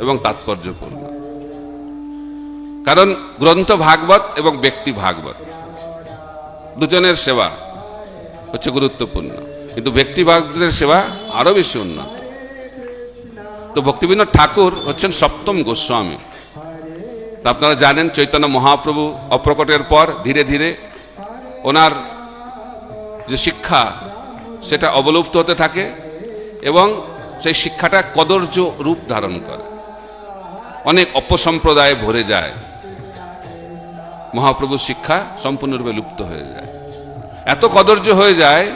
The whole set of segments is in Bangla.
এবং তাৎপর্যপূর্ণ। কারণ গ্রন্থ ভাগবত এবং ব্যক্তি ভাগবত দুজনের সেবা হচ্ছে গুরুত্বপূর্ণ। কিন্তু ব্যক্তি ভাগবতের সেবা আরও বেশি উন্নত। তো ভক্তিবিনোদ ঠাকুর হচ্ছেন সপ্তম গোস্বামী। তা আপনারা জানেন চৈতন্য মহাপ্রভু অপ্রকটের পর ধীরে ধীরে ওনার যে শিক্ষা, সেটা অবলুপ্ত হতে থাকে এবং সেই শিক্ষাটা কদর্য রূপ ধারণ করে। অনেক অপসম্প্রদায়ে ভরে যায়। মহাপ্রভুর শিক্ষা সম্পূর্ণরূপে লুপ্ত হয়ে যায়। এত কদর্য হয়ে যায়,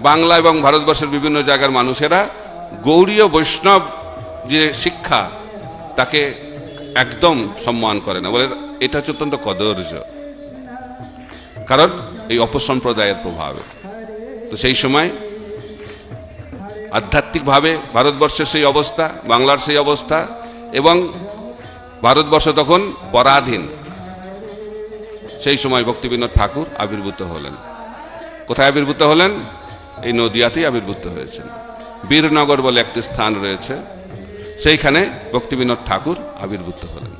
বাংলা এবং ভারতবর্ষের বিভিন্ন জায়গার মানুষেরা গৌরীয় বৈষ্ণব যে শিক্ষা, তাকে একদম সম্মান করে না। বলে এটা হচ্ছে অত্যন্ত কদর্য। কারণ এই অপসম্প্রদায়ের প্রভাবে। তো সেই সময় আধ্যাত্মিকভাবে ভারতবর্ষের সেই অবস্থা, বাংলার সেই অবস্থা এবং ভারতবর্ষ তখন পরাধীন। সেই সময় ভক্তিবিনোদ ঠাকুর আবির্ভূত হলেন। কোথায় আবির্ভূত হলেন? এই নদিয়াতেই আবির্ভূত হয়েছেন। বীরনগর বলে একটি স্থান রয়েছে। সেইখানে ভক্তিবিনোদ ঠাকুর আবির্ভূত হলেন।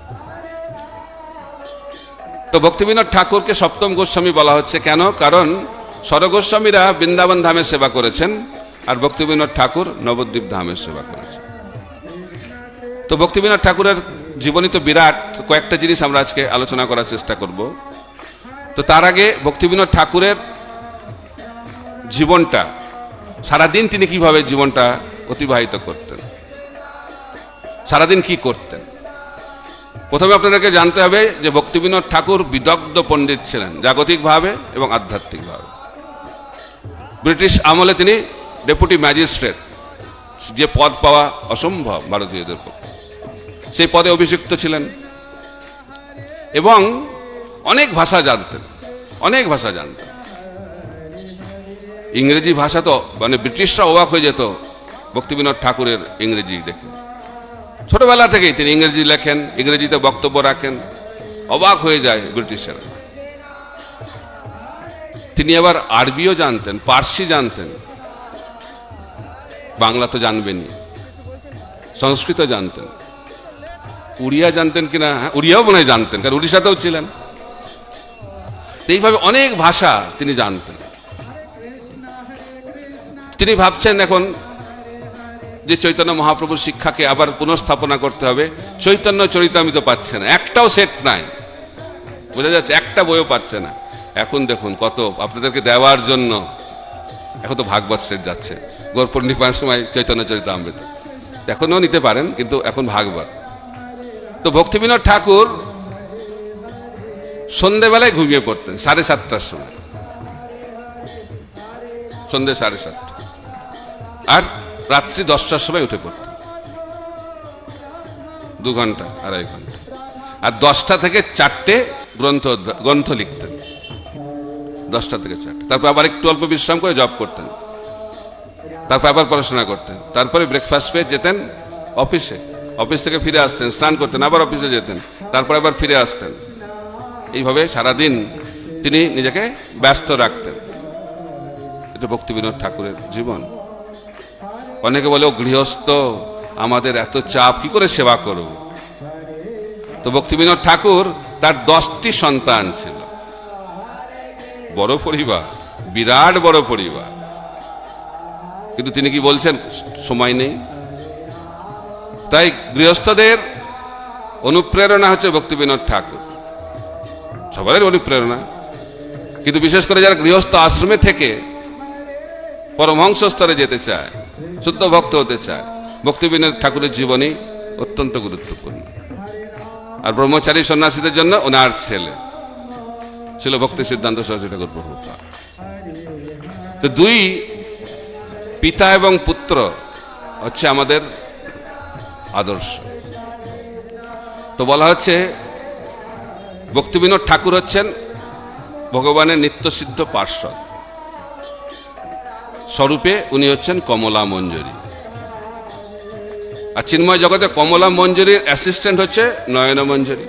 তো ভক্তিবিনোদ ঠাকুরকে সপ্তম গোস্বামী বলা হচ্ছে কেন? কারণ সরগোস্বামীরা বৃন্দাবন ধামের সেবা করেছেন আর ভক্তিবিনোদ ঠাকুর নবদ্বীপ ধামের সেবা করেছেন। তো ভক্তিবিনোদ ঠাকুরের জীবনী তো বিরাট, কয়েকটা জিনিস আমরা আজকে আলোচনা করার চেষ্টা করব। তো তার আগে ভক্তিবিনোদ ঠাকুরের জীবনটা, সারাদিন তিনি কীভাবে জীবনটা অতিবাহিত করতেন? সারাদিন কি করতেন? প্রথমে আপনাদেরকে জানতে হবে যে ভক্তিবিনোদ ঠাকুর বিদগ্ধ পণ্ডিত ছিলেন, জাগতিকভাবে এবং আধ্যাত্মিকভাবে। ব্রিটিশ আমলে তিনি ডেপুটি ম্যাজিস্ট্রেট, যে পদ পাওয়া অসম্ভব ভারতীয়দের পক্ষে। সেই পদে অভিষিক্ত ছিলেন। এবং অনেক ভাষা জানতেন, অনেক ভাষা জানতেন। ইংরেজি ভাষা তো মানে ব্রিটিশরা অবাক হয়ে যেত ভক্তিবিনোদ ঠাকুরের ইংরেজি দেখে। ছোটবেলা থেকেই তিনি ইংরেজি লেখেন, ইংরেজিতে বক্তব্য রাখেন, অবাক হয়ে যায় ব্রিটিশরা। তিনি আবার আরবিও জানতেন, পার্সি জানতেন। বাংলা তো জানবেনই, সংস্কৃত জানতেন। উড়িয়া জানতেন কিনা? হ্যাঁ, উড়িয়াও মনে হয় জানতেন কারণ উড়িষ্যাতেও ছিলেন। এইভাবে অনেক ভাষা তিনি জানতেন। তিনি ভাবছেন এখন যে চৈতন্য মহাপ্রভুর শিক্ষাকে আবার পুনঃস্থাপনা করতে হবে। চৈতন্য চরিতামিত পাচ্ছে না একটাও সেট নাই। বোঝা যাচ্ছে একটা বইও পাচ্ছে না। এখন দেখুন কত আপনাদেরকে দেওয়ার জন্য এখন তো ভাগবত সেট যাচ্ছে। গৌর পূর্ণিমার সময় চৈতন্য চরিতামৃত। এখনও নিতে পারেন কিন্তু এখন ভাগবত। তো ভক্তিবিনোদ ঠাকুর সন্ধেবেলায় ঘুমিয়ে পড়তেন, সাড়ে সাতটার সময়। সন্ধে সাড়ে সাতটা। আর রাত্রি দশটার সময় উঠে পড়তেন। দু ঘণ্টা, আড়াই ঘণ্টা। আর দশটা থেকে চারটে গ্রন্থ গ্রন্থ লিখতেন। দশটা থেকে চারটে। তারপর আবার একটু অল্প বিশ্রাম করে জব করতেন। তারপর আবার পড়াশোনা করতেন। তারপরে ব্রেকফাস্ট পেয়ে যেতেন অফিসে অফিস থেকে ফিরে আসতেন, স্নান করতেন, আবার অফিসে যেতেন, তারপর আবার ফিরে আসতেন। এইভাবে সারাদিন তিনি নিজেকে ব্যস্ত রাখতেন। এটা ভক্তিবিনোদ ঠাকুরের জীবন। অনেকে বলে, ও গৃহস্থ, আমাদের এত চাপ, কি করে সেবা করব? তো ভক্তিবিনোদ ঠাকুর তার দশটি সন্তান ছিল। বড় পরিবার, বিরাট বড় পরিবার। কিন্তু তিনি কি বলছেন, সময় নেই? তাই গৃহস্থদের অনুপ্রেরণা হচ্ছে ভক্তিবিনোদ ঠাকুর। সবারই অনুপ্রেরণা। কিন্তু বিশেষ করে যারা গৃহস্থ আশ্রমে থেকে পরমহংস স্তরে যেতে চায়, শুদ্ধ ভক্ত হতে চায়, ভক্তিবিনোদ ঠাকুরের জীবনী অত্যন্ত গুরুত্বপূর্ণ। আর ব্রহ্মচারী সন্ন্যাসীদের জন্য ওনার ছেলে। ছিল ভক্তি সিদ্ধান্ত সরস্বতী ঠাকুর প্রভুপাদ তো দুই পিতা এবং পুত্র হচ্ছে আমাদের আদর্শ। তো বলা হচ্ছে, ভক্তিবিনোদ ঠাকুর হচ্ছেন ভগবানের নিত্যসিদ্ধ পার্শ্বদ। স্বরূপে উনি হচ্ছেন কমলা মঞ্জুরি। আর চিন্ময় জগতে কমলা মঞ্জুরির অ্যাসিস্ট্যান্ট হচ্ছে নয়ন মঞ্জুরি।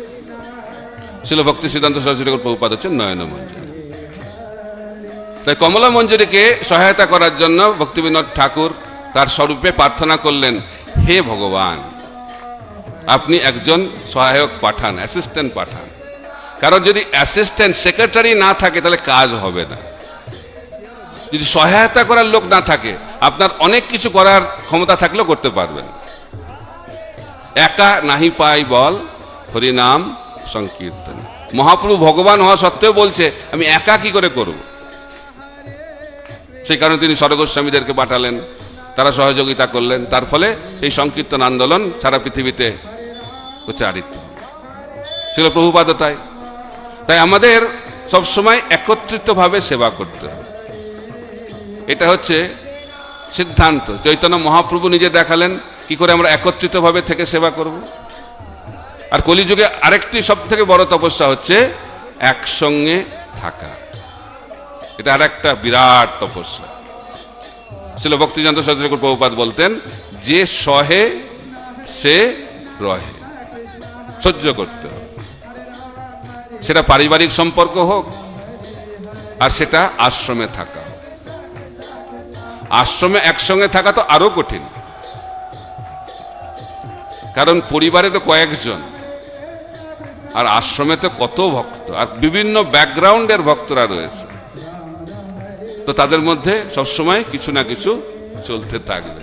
ছিল ভক্তি সিদ্ধান্ত সরস্বতী ঠাকুর প্রভুপাদ হচ্ছেন নয়ন মঞ্জুরি। তাই কমলা মঞ্জুরিকে সহায়তা করার জন্য ভক্তিবিনোদ ঠাকুর তার স্বরূপে প্রার্থনা করলেন, হে ভগবান আপনি একজন সহায়ক পাঠান অ্যাসিস্ট্যান্ট পাঠান। কারণ যদি অ্যাসিস্ট্যান্ট সেক্রেটারি না থাকে, তাহলে কাজ হবে না। যদি সহায়তা করার লোক না থাকে, আপনার অনেক কিছু করার ক্ষমতা থাকলেও করতে পারবেন একা নাহি পাই বল, হরিনাম সংকীর্তন। মহাপ্রভু ভগবান হওয়া সত্ত্বেও বলছে, আমি একা কি করে করব? সেই কারণে তিনি স্বর্গস্বামীদেরকে পাঠালেন, তারা সহযোগিতা করলেন। তার ফলে এই সংকীর্তন আন্দোলন সারা পৃথিবীতে প্রচারিত ছিল প্রভুপাদ তাই। তাই আমাদের সবসময় একত্রিতভাবে সেবা করতে হবে। এটা হচ্ছে সিদ্ধান্ত। চৈতন্য মহাপ্রভু নিজে দেখালেন, কি করে আমরা একত্রিতভাবে থেকে সেবা করব। আর কলিযুগে আরেকটি সব থেকে বড় তপস্যা হচ্ছে একসঙ্গে থাকা। এটা আর একটা বিরাট তপস্যা। ছিল ভক্তিযন্ত্র সচরিক প্রভুপাত বলতেন, যে সহে সে রহে। সহ্য করতে হবে। সেটা পারিবারিক সম্পর্ক হোক, আর সেটা আশ্রমে থাকা আশ্রমে একসঙ্গে থাকা তো আরও কঠিন। কারণ পরিবারে তো কয়েকজন, আর আশ্রমে তো কত ভক্ত, আর বিভিন্ন ব্যাকগ্রাউন্ডের ভক্তরা রয়েছে। তো তাদের মধ্যে সবসময় কিছু না কিছু চলতে থাকবে।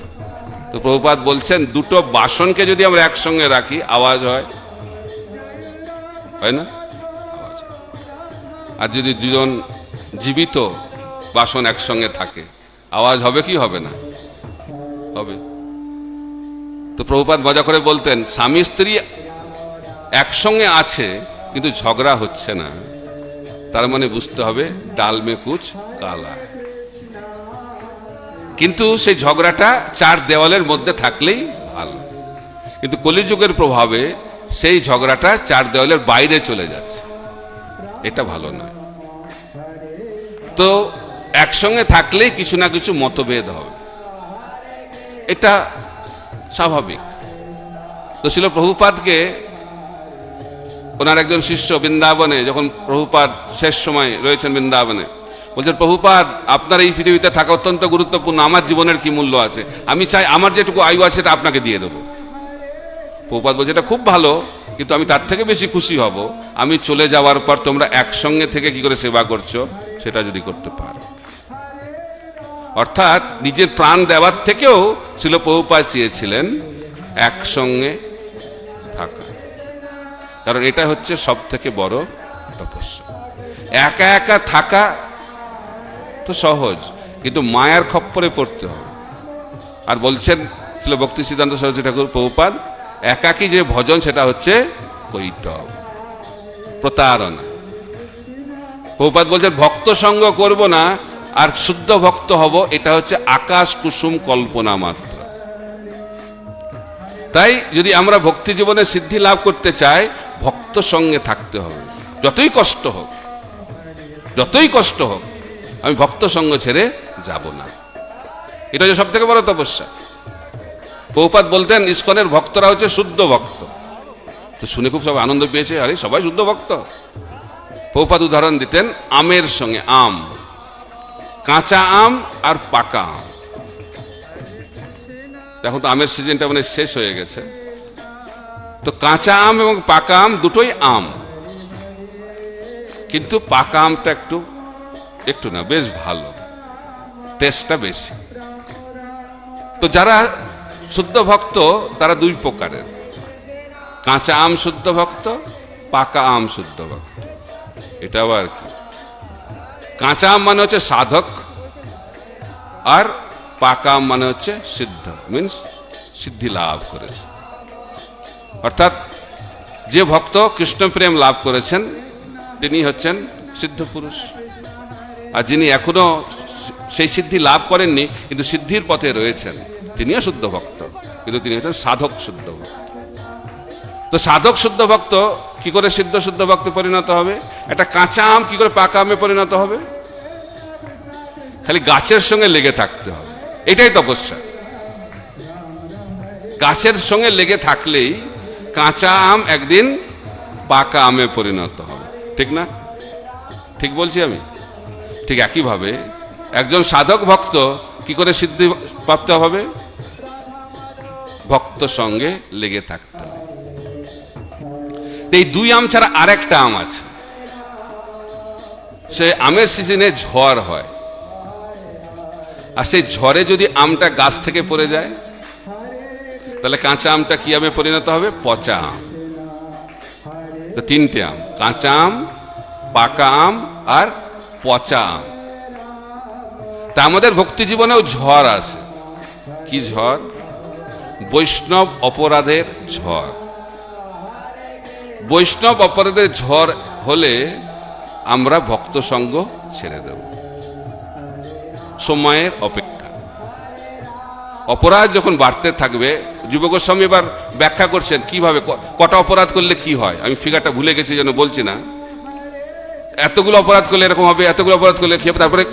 তো প্রভুপাত বলছেন, দুটো বাসনকে যদি আমরা একসঙ্গে রাখি, আওয়াজ হয় হয় না? আর যদি দুজন জীবিত বাসন একসঙ্গে থাকে, আওয়াজ হবে কি হবে না? হবে। তো প্রভুপাত মজা করে বলতেন, স্বামী স্ত্রী একসঙ্গে আছে, কিন্তু ঝগড়া হচ্ছে না। তার মানে বুঝতে হবে, ডাল মে কুচ কালা। কিন্তু সেই ঝগড়াটা চার দেওয়ালের মধ্যে থাকলেই ভালো। কিন্তু কলিযুগের প্রভাবে সেই ঝগড়াটা চার দেওয়ালের বাইরে চলে যাচ্ছে। এটা ভালো নয়। তো একসঙ্গে থাকলেই কিছু না কিছু মতভেদ হবে। এটা স্বাভাবিক। তো ছিল প্রভুপাদকে ওনার একজন শিষ্য বৃন্দাবনে, যখন প্রভুপাদ শেষ সময় রয়েছেন বৃন্দাবনে, বলছেন, প্রভুপাদ, আপনার এই পৃথিবীতে থাকা অত্যন্ত গুরুত্বপূর্ণ। আমার জীবনের কি মূল্য আছে? আমি চাই আমার যেটুকু আয়ু আছে সেটা আপনাকে দিয়ে দেবো। প্রভুপাদ বলছে, এটা খুব ভালো, কিন্তু আমি তার থেকে বেশি খুশি হব। আমি চলে যাওয়ার পর তোমরা একসঙ্গে থেকে কি করে সেবা করছ? সেটা যদি করতে পারো। অর্থাৎ নিজের প্রাণ দেওয়ার থেকেও ছিল প্রভুপাদ চেয়েছিলেন একসঙ্গে থাকা। কারণ এটা হচ্ছে সব থেকে বড় তপস্যা। একা একা থাকা তো সহজ, কিন্তু মায়ার খপ্পরে পড়তে হবে। আর বলছেন ছিল ভক্তি সিদ্ধান্ত সরস্বতী ঠাকুর, প্রভুপাদ একাকী যে ভজন, সেটা হচ্ছে কৈটব, প্রতারণা। প্রভুপাদ বলছেন, ভক্ত সঙ্গ করব না, আর শুদ্ধ ভক্ত হব, এটা হচ্ছে আকাশ কুসুম কল্পনা মাত্র। তাই যদি আমরা ভক্তি জীবনে সিদ্ধি লাভ করতে চাই, ভক্ত সঙ্গে থাকতে হবে। যতই কষ্ট হোক, যতই কষ্ট হোক, আমি ভক্ত সঙ্গ ছেড়ে যাব না। এটা হচ্ছে সব থেকে বড় তপস্যা। পৌপাত বলতেন, ইস্কনের ভক্তরা হচ্ছে শুদ্ধ ভক্ত। তো শুনে খুব সবাই আনন্দ পেয়েছে, আরে সবাই শুদ্ধ ভক্ত। পৌপাত উদাহরণ দিতেন, আমের সঙ্গে আম, কাঁচা আম আর পাকা আম। এখন তো আমের সিজনটা মানে শেষ হয়ে গেছে। তো কাঁচা আম এবং পাকা আম দুটোই আম। কিন্তু পাকা আমটা একটু একটু না, বেশ ভালো। টেস্টটা বেশি। তো যারা শুদ্ধ ভক্ত, তারা দুই প্রকারের। কাঁচা আম শুদ্ধ ভক্ত, পাকা আম শুদ্ধ ভক্ত। এটাও আর কি। কাঁচা আম মানে হচ্ছে সাধক, আর পাকা আম মানে হচ্ছে সিদ্ধ মিন্স সিদ্ধি লাভ করেছে। অর্থাৎ যে ভক্ত কৃষ্ণ প্রেম লাভ করেছেন, তিনি হচ্ছেন সিদ্ধ পুরুষ। আর যিনি এখনও সেই সিদ্ধি লাভ করেননি, কিন্তু সিদ্ধির পথে রয়েছেন, তিনিও শুদ্ধ ভক্ত। কিন্তু তিনি হচ্ছেন সাধক শুদ্ধ ভক্ত। তো সাধক শুদ্ধ ভক্ত, কি করে সিদ্ধ শুদ্ধ ভক্ত পরিণত হবে? একটা কাঁচা আম কি করে পাকা আমে পরিণত হবে? খালি গাছের সঙ্গে লেগে থাকতে হবে। এটাই তপস্যা। গাছের সঙ্গে লেগে থাকলেই কাঁচা আম একদিন পাকা আমে পরিণত হবে। ঠিক না? ঠিক বলছি আমি? ঠিক একইভাবে একজন সাধক ভক্ত কি করে সিদ্ধি প্রাপ্ত হবে? ভক্ত সঙ্গে লেগে থাকতে এই দুই আম ছাড়া আরেকটা আম আছে। সে আমের সিজনে ঝড় হয়। আর সেই ঝড়ে যদি আমটা গাছ থেকে পড়ে যায়, তাহলে কাঁচা আমটা কি আমে পরিণত হবে? পচা আম। তো তিনটে আম, কাঁচা আম, পাকা আম আর পচা আম। তা আমাদের ভক্তি জীবনেও ঝড় আসে। কি ঝড়? বৈষ্ণব অপরাধের ঝড়। বৈষ্ণব অপরাধের ঝড় হলে আমরা ভক্ত সঙ্গ ছেড়ে দেব। সময়ের অপেক্ষা। অপরাধ যখন বাড়তে থাকবে যুবগোস্বামী এবার ব্যাখ্যা করছেন, কীভাবে কটা অপরাধ করলে কি হয়? আমি ফিগারটা ভুলে গেছি, যেন বলছি না। এতগুলো অপরাধ করলে এরকম হবে, এতগুলো অপরাধ করলে কি হবে? তারপরে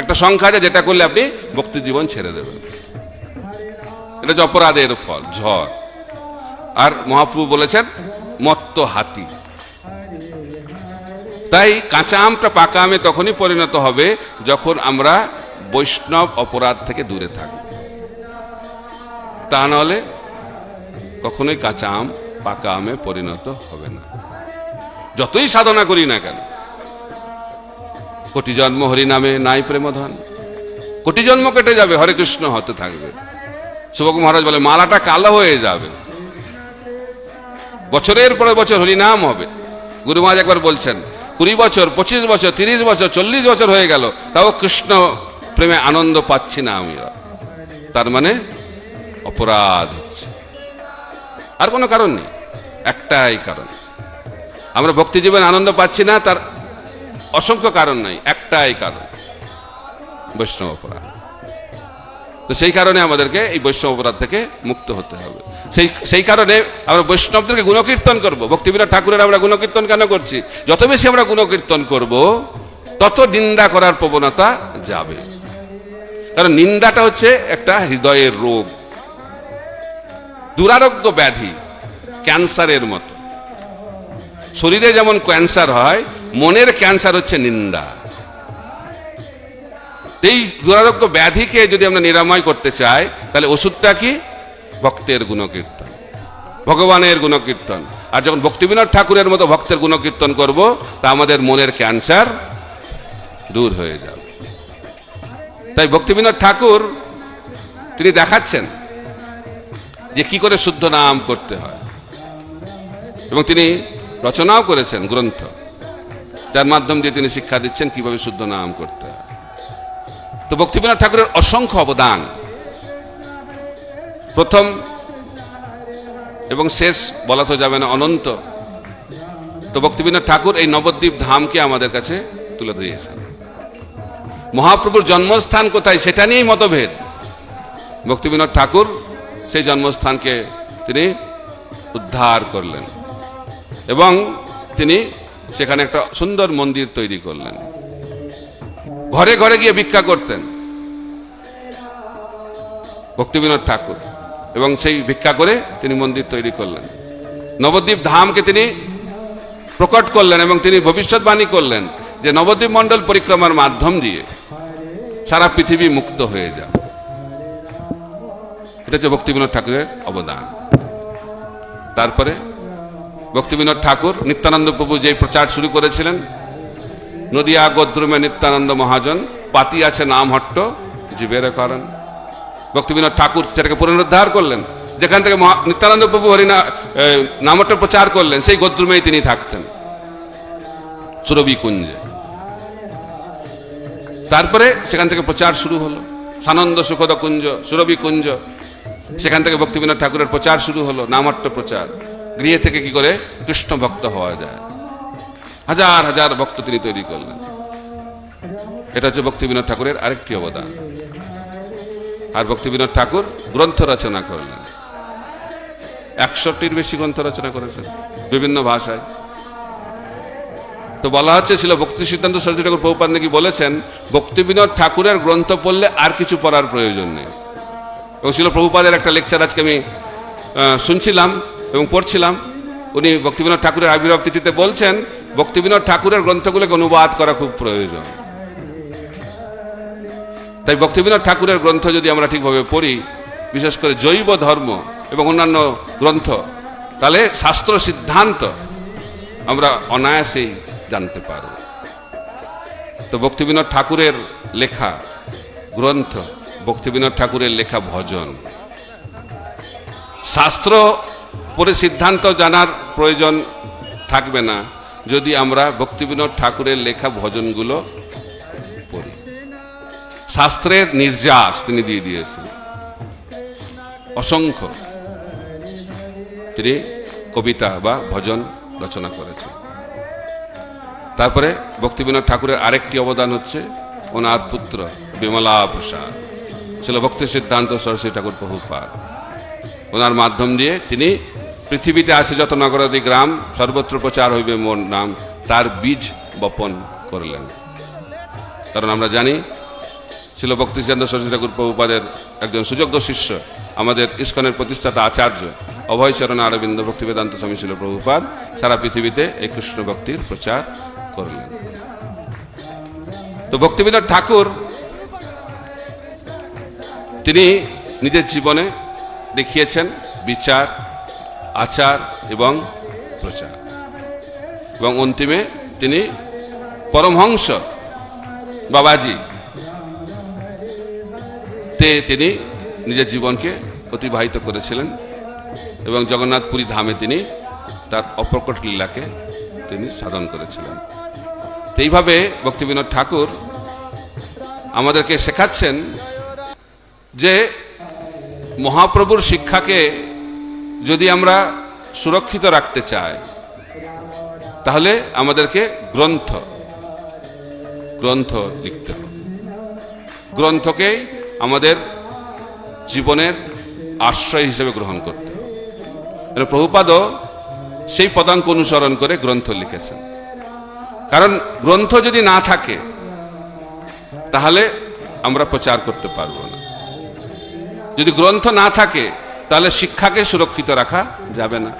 একটা সংখ্যা আছে, যেটা করলে আপনি ভক্তি জীবন ছেড়ে দেবেন। এটা হচ্ছে অপরাধের ফল, ঝড়। আর মহাপ্রভু বলেছেন, মত্ত হাতি। তাই কাঁচা আমটা পাকা আমে তখনই পরিণত হবে যখন আমরা বৈষ্ণব অপরাধ থেকে দূরে থাকব। তা নাহলে কখনোই কাঁচা আম পাকা আমে পরিণত হবে না। যতই সাধনা করি না কেন, কোটি জন্ম হরি নামে নাই প্রেমধন। কোটি জন্ম কেটে যাবে, হরে কৃষ্ণ হতে থাকবে। শুভক মহারাজ বলে, মালাটা কালো হয়ে যাবে। বছরের পরে বছর হরিনাম হবে। গুরু মহারাজ একবার বলছেন, কুড়ি বছর, পঁচিশ বছর, তিরিশ বছর, চল্লিশ বছর হয়ে গেল, তাও কৃষ্ণ প্রেমে আনন্দ পাচ্ছি না আমি। তার মানে অপরাধ হচ্ছে। আর কোনো কারণ নেই, একটাই কারণ। আমরা ভক্তি জীবনে আনন্দ পাচ্ছি না, তার অসংখ্য কারণ নাই, একটাই কারণ, বৈষ্ণব অপরাধ। তো সেই কারণে আমাদেরকে এই বৈষ্ণব অপরাধ থেকে মুক্ত হতে হবে। সেই সেই কারণে আমরা বৈষ্ণবদেরকে গুণকীর্তন করব। ভক্তিবিনোদ ঠাকুরের আমরা গুণকীর্তন কেন করছি? যত বেশি আমরা গুণকীর্তন করব, তত নিন্দা করার প্রবণতা যাবে। কারণ নিন্দাটা হচ্ছে একটা হৃদয়ের রোগ। দুরারোগ্য ব্যাধি ক্যান্সারের মতো। শরীরে যেমন ক্যান্সার হয়, মনের ক্যান্সার হচ্ছে নিন্দা। এই দুরারোগ্য ব্যাধিকে যদি আমরা নিরাময় করতে চাই, তাহলে ওষুধটা কি? ভক্তের গুণকীর্তন। ভগবানের গুণকীর্তন। আর যখন ভক্তিবিনোদ ঠাকুরের মতো ভক্তের গুণকীর্তন করব, তা আমাদের মনের ক্যান্সার দূর হয়ে যাবে। তাই ভক্তিবিনোদ ঠাকুর, তিনি দেখাচ্ছেন যে কি করে শুদ্ধ নাম করতে হয়। এবং তিনি রচনাও করেছেন, গ্রন্থ। যার মাধ্যম দিয়ে তিনি শিক্ষা দিচ্ছেন কীভাবে শুদ্ধ নাম করতে তো ভক্তিবিনোদ ঠাকুরের অসংখ্য অবদান। প্রথম এবং শেষ বলা তো যাবে না, অনন্ত। তো ভক্তিবিনোদ ঠাকুর এই নবদ্বীপ ধামকে আমাদের কাছে তুলে ধরিয়েছেন। মহাপ্রভুর জন্মস্থান কোথায় সেটা নিয়েই মতভেদ। ভক্তিবিনোদ ঠাকুর সেই জন্মস্থানকে তিনি উদ্ধার করলেন এবং তিনি সেখানে একটা সুন্দর মন্দির তৈরি করলেন। ঘরে ঘরে গিয়ে ভিক্ষা করতেন। ভক্তিবিনোদ ঠাকুর। এবং সেই ভিক্ষা করে তিনি মন্দির তৈরি করলেন। নবদ্বীপ ধামকে তিনি প্রকট করলেন এবং তিনি ভবিষ্যৎবাণী করলেন যে নবদ্বীপ মণ্ডল পরিক্রমার মাধ্যম দিয়ে সারা পৃথিবী মুক্ত হয়ে যাবে। এটা হচ্ছে ভক্তিবিনোদ ঠাকুরের অবদান। তারপরে ভক্তিবিনোদ ঠাকুর নিত্যানন্দ প্রভু যে প্রচার শুরু করেছিলেন নদিয়া গোদ্রুমে নিত্যানন্দ মহাজন পাতি আছে নাম হট্ট জীবের করেন ভক্তিবিনোদ ঠাকুর সেটাকে পুনরুদ্ধার করলেন। যেখান থেকে নিত্যানন্দ প্রভু হরিনা এ, নামহট্ট প্রচার করলেন সেই গোদ্রুমেই তিনি থাকতেন। সুরভি কুঞ্জে। তারপরে সেখান থেকে প্রচার শুরু হলো। সানন্দ সুখদ কুঞ্জ সুরভি কুঞ্জ। সেখান থেকে ভক্তিবিনোদ ঠাকুরের প্রচার শুরু হলো নামট্ট প্রচার। গৃহে থেকে কি করে কৃষ্ণ ভক্ত হওয়া যায়। হাজার হাজার ভক্ত তিনি তৈরি করলেন। এটা হচ্ছে ভক্তিবিনোদ ঠাকুরের আরেকটি অবদান। আর ভক্তিবিনোদ ঠাকুর গ্রন্থ রচনা করলেন। একশোটির বেশি গ্রন্থ রচনা করেছেন, বিভিন্ন ভাষায়। তো বলা হচ্ছে, ছিল ভক্তি সিদ্ধান্ত সরস্বতী ঠাকুর প্রভুপাদ নাকি বলেছেন, ভক্তিবিনোদ ঠাকুরের গ্রন্থ পড়লে আর কিছু পড়ার প্রয়োজন নেই। এবং ছিল প্রভুপাদের একটা লেকচার আজকে আমি শুনছিলাম এবং পড়ছিলাম। উনি ভক্তিবিনোদ ঠাকুরের আবির্ভাব তিথিতে বলছেন ভক্তিবিনোদ ঠাকুরের গ্রন্থগুলোকে অনুবাদ করা খুব প্রয়োজন। তাই ভক্তিবিনোদ ঠাকুরের গ্রন্থ যদি আমরা ঠিকভাবে পড়ি, বিশেষ করে জৈব ধর্ম এবং অন্যান্য গ্রন্থ, তাহলে শাস্ত্র সিদ্ধান্ত আমরা অনায়াসেই জানতে পারব। তো ভক্তিবিনোদ ঠাকুরের লেখা গ্রন্থ, ভক্তিবিনোদ ঠাকুরের লেখা ভজন। শাস্ত্র পরে সিদ্ধান্ত জানার প্রয়োজন থাকবে না। যদি আমরা ভক্তিবিনোদ ঠাকুরের লেখা ভজনগুলো পড়ি। শাস্ত্রের নির্যাস তিনি দিয়ে দিয়েছেন। অসংখ্য তিনি কবিতা বা ভজন রচনা করেছেন। তারপরে ভক্তিবিনোদ ঠাকুরের আরেকটি অবদান হচ্ছে ওনার পুত্র বিমলা প্রসাদ। ছিল ভক্তি সিদ্ধান্ত সরস্বতী ঠাকুর প্রভুপাদ। ওনার মাধ্যম দিয়ে তিনি পৃথিবীতে আসে যত নগরাদি গ্রাম, সর্বত্র প্রচার হইবে মোর নাম। তার বীজ বপন করলেন। কারণ আমরা জানি, ছিল ভক্তিচন্দ্র সরস্বতী ঠাকুর প্রভুপাদের একজন সুযোগ্য শিষ্য, আমাদের ইস্কনের প্রতিষ্ঠাতা আচার্য অভয়চরণ অরবিন্দ ভক্তি বেদান্ত স্বামী ছিল প্রভুপাদ। সারা পৃথিবীতে এই কৃষ্ণ ভক্তির প্রচার করলেন। তো ভক্তিবিনোদ ঠাকুর, তিনি নিজের জীবনে দেখিয়েছেন বিচার আচার এবং প্রচার। এবং অন্তিমে তিনি পরমহংস বাবাজি। তে তিনি নিজের জীবনকে অতিবাহিত করেছিলেন এবং জগন্নাথপুরী ধামে তিনি তার অপ্রকট লীলাকে তিনি সাধন করেছিলেন। এইভাবে ভক্তিবিনোদ ঠাকুর আমাদেরকে শেখাচ্ছেন যে মহাপ্রভুর শিক্ষাকে যদি আমরা সুরক্ষিত রাখতে চাই, তাহলে আমাদেরকে গ্রন্থ গ্রন্থ লিখতে হবে। গ্রন্থকেই আমাদের জীবনের আশ্রয় হিসেবে গ্রহণ করতে হবে। প্রভুপাদও সেই পদাঙ্ক অনুসরণ করে গ্রন্থ লিখেছেন। কারণ গ্রন্থ যদি না থাকে, তাহলে আমরা প্রচার করতে পারব না। যদি গ্রন্থ না থাকে তাহলে শিক্ষাকে সুরক্ষিত রাখা যাবে না।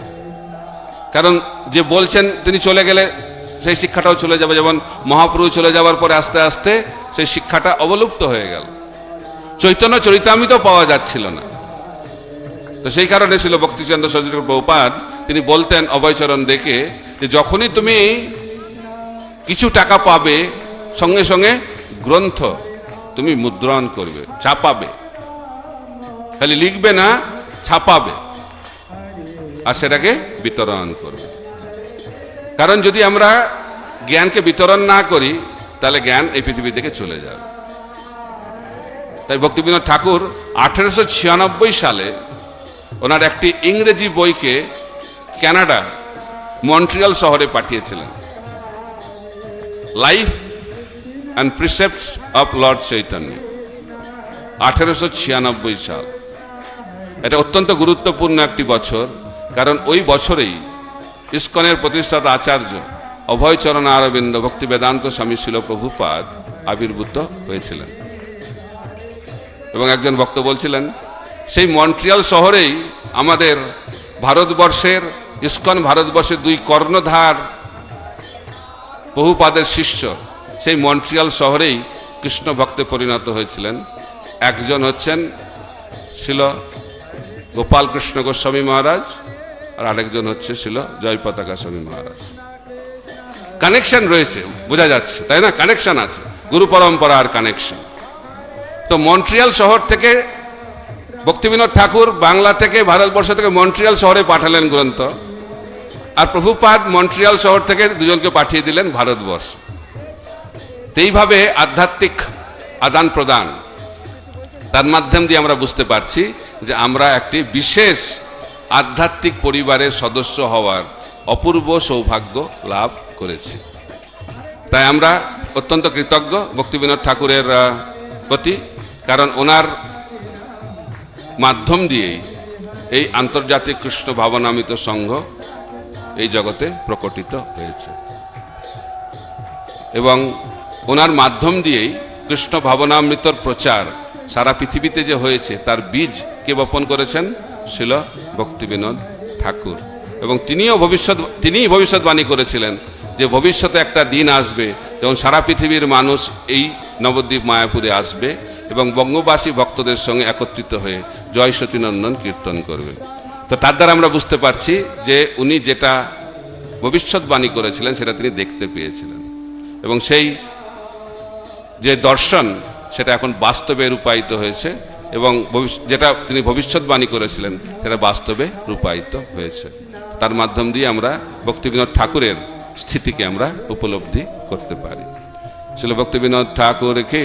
কারণ যে বলছেন তিনি চলে গেলে সেই শিক্ষাটাও চলে যাবে, যেমন মহাপ্রভু চলে যাওয়ার পরে আস্তে আস্তে সেই শিক্ষাটা অবলুপ্ত হয়ে গেল। চৈতন্য চরিতামিত পাওয়া যাচ্ছিল না। তো সেই কারণে ছিল ভক্তিচন্দ্র সরস্বতী বহুপাদ তিনি বলতেন অভয়চরণ দেখে যে যখনই তুমি কিছু টাকা পাবে, সঙ্গে সঙ্গে গ্রন্থ তুমি মুদ্রণ করবে, ছাপাবে। খালি লিখবে না ছাপাবে আর সেটাকে বিতরণ করবে। কারণ যদি আমরা জ্ঞানকে বিতরণ না করি, তাহলে জ্ঞান এই পৃথিবী থেকে চলে যাবে। তাই ভক্তিবিনোদ ঠাকুর আঠেরোশো ছিয়ানব্বই সালে ওনার একটি ইংরেজি বইকে কানাডা মন্ট্রিয়াল শহরে পাঠিয়েছিলেন। Life and precept of lord Chaitanya আঠেরোশো ছিয়ানব্বই সাল। এটা অত্যন্ত গুরুত্বপূর্ণ একটি বছর, কারণ ওই বছরেই ইস্কনের প্রতিষ্ঠাতা আচার্য অভয়চরণ অরবিন্দ ভক্তি বেদান্ত স্বামী শিল প্রভুপাদ আবির্ভূত হয়েছিলেন। এবং একজন ভক্ত বলছিলেন, সেই মন্ট্রিয়াল শহরেই আমাদের ভারতবর্ষের, ইস্কন ভারতবর্ষের দুই কর্ণধার বহুপাদের শিষ্য, সেই মন্ট্রিয়াল শহরেই কৃষ্ণ ভক্তে পরিণত হয়েছিলেন। একজন হচ্ছেন ছিল গোপাল কৃষ্ণ গোস্বামী মহারাজ আর আরেকজন হচ্ছে ছিল জয় পতাকা স্বামী মহারাজ। কানেকশন রয়েছে, বোঝা যাচ্ছে, তাই না? কানেকশন আছে, গুরু পরম্পরার কানেকশন তো মন্ট্রিয়াল শহর থেকে ভক্তিবিনোদ ঠাকুর বাংলা থেকে, ভারতবর্ষ থেকে মন্ট্রিয়াল শহরে পাঠালেন গ্রন্থ। আর প্রভুপাদ মন্ট্রিয়াল শহর থেকে দুজনকে পাঠিয়ে দিলেন ভারতবর্ষ। এইভাবে আধ্যাত্মিক আদান প্রদান তার মাধ্যম দিয়ে আমরা বুঝতে পারছি যে আমরা একটি বিশেষ আধ্যাত্মিক পরিবারের সদস্য হওয়ার অপূর্ব সৌভাগ্য লাভ করেছি। তাই আমরা অত্যন্ত কৃতজ্ঞ ভক্তিবিনোদ ঠাকুরের প্রতি, কারণ ওনার মাধ্যম দিয়েই এই আন্তর্জাতিক কৃষ্ণ ভাবনামিত সংঘ এই জগতে প্রকটিত হয়েছে। এবং ওনার মাধ্যম দিয়েই কৃষ্ণ ভাবনামৃতর প্রচার সারা পৃথিবীতে যে হয়েছে, তার বীজ কে বপন করেছেন? ছিল ভক্তিবিনোদ ঠাকুর। এবং তিনিও ভবিষ্যৎ, তিনিই ভবিষ্যৎবাণী করেছিলেন যে ভবিষ্যতে একটা দিন আসবে যখন সারা পৃথিবীর মানুষ এই নবদ্বীপ মায়াপুরে আসবে এবং বঙ্গবাসী ভক্তদের সঙ্গে একত্রিত হয়ে জয় সতীনন্দন কীর্তন করবে। তো তার দ্বারা আমরা বুঝতে পারছি যে উনি যেটা ভবিষ্যৎবাণী করেছিলেন, সেটা তিনি দেখতে পেয়েছিলেন। এবং সেই যে দর্শন সেটা এখন বাস্তবে রূপায়িত হয়েছে এবং যেটা তিনি ভবিষ্যৎবাণী করেছিলেন, সেটা বাস্তবে রূপায়িত হয়েছে। তার মাধ্যম দিয়ে আমরা ভক্তিবিনোদ ঠাকুরের স্থিতিকে আমরা উপলব্ধি করতে পারি। ছিল ভক্তিবিনোদ ঠাকুর কি